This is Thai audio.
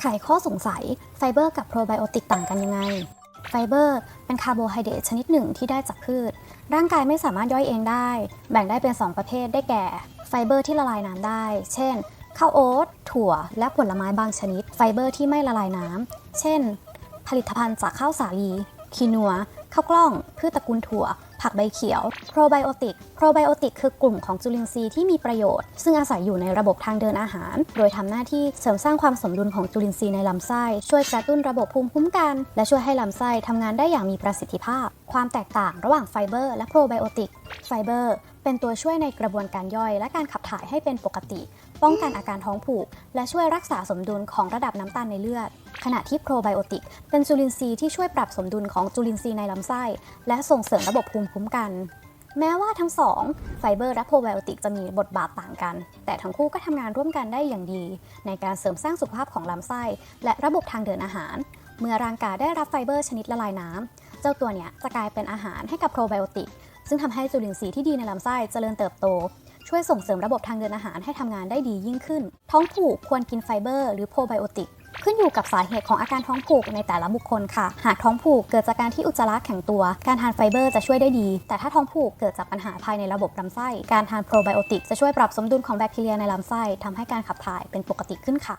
ไขข้อสงสัยไฟเบอร์กับโปรไบโอติกต่างกันยังไง ไฟเบอร์เป็นคาร์โบไฮเดรตชนิดหนึ่งที่ได้จากพืช ร่างกายไม่สามารถย่อยเองได้ แบ่งได้เป็น 2 ประเภทได้แก่ ไฟเบอร์ที่ละลายน้ำได้ เช่น ข้าวโอ๊ตถั่ว และผลไม้บางชนิด ไฟเบอร์ที่ไม่ละลายน้ำ เช่น ผลิตภัณฑ์จากข้าวสาลี คีนัว ข้าวกล้อง พืชตระกูลถั่ว ผักใบเขียว โปรไบโอติก โปรไบโอติกคือกลุ่มของจุลินทรีย์ที่มีประโยชน์ ซึ่งอาศัยอยู่ในระบบทางเดินอาหาร โดยทำหน้าที่เสริมสร้างความสมดุลของจุลินทรีย์ในลำไส้ ช่วยกระตุ้นระบบภูมิคุ้มกัน และช่วยให้ลำไส้ทำงานได้อย่างมีประสิทธิภาพ ความแตกต่างระหว่างไฟเบอร์และโปรไบโอติก ไฟเบอร์เป็นตัวช่วยในกระบวนการย่อย และการขับถ่ายให้เป็นปกติ ป้องกันอาการท้องผูก และช่วยรักษาสมดุลของระดับน้ำตาลในเลือด ขณะที่โปรไบโอติก เป็นจุลินทรีย์ที่ช่วยปรับสมดุลของจุลินทรีย์ในลำไส้ และและส่งเสริมระบบภูมิคุ้มกัน แม้ว่าทั้งสองไฟเบอร์และโปรไบโอติกจะมีบทบาทต่างกัน แต่ทั้งคู่ก็ทำงานร่วมกันได้อย่างดี ในการเสริมสร้างสุขภาพของลำไส้ และระบบทางเดินอาหาร เมื่อร่างกายได้รับไฟเบอร์ชนิดละลายน้ำเจ้าตัวเนี้ยจะกลายเป็นอาหารให้กับโปรไบโอติกซึ่งทำให้จุลินทรีย์ที่ดีในลำไส้เจริญเติบโตช่วยส่งเสริมระบบทางเดินอาหารให้ทำงานได้ดียิ่งขึ้น ท้องผูกควรกินไฟเบอร์หรือโปรไบโอติก ขึ้นอยู่กับสาเหตุของอาการท้องผูกในแต่ละบุคคลค่ะ หากท้องผูกเกิดจากการที่อุจจาระแข็งตัว การทานไฟเบอร์จะช่วยได้ดี แต่ถ้าท้องผูกเกิดจากปัญหาภายในระบบลำไส้ การทานโปรไบโอติกจะช่วยปรับสมดุลของแบคทีเรียในลำไส้ทำให้การขับถ่ายเป็นปกติขึ้นค่ะ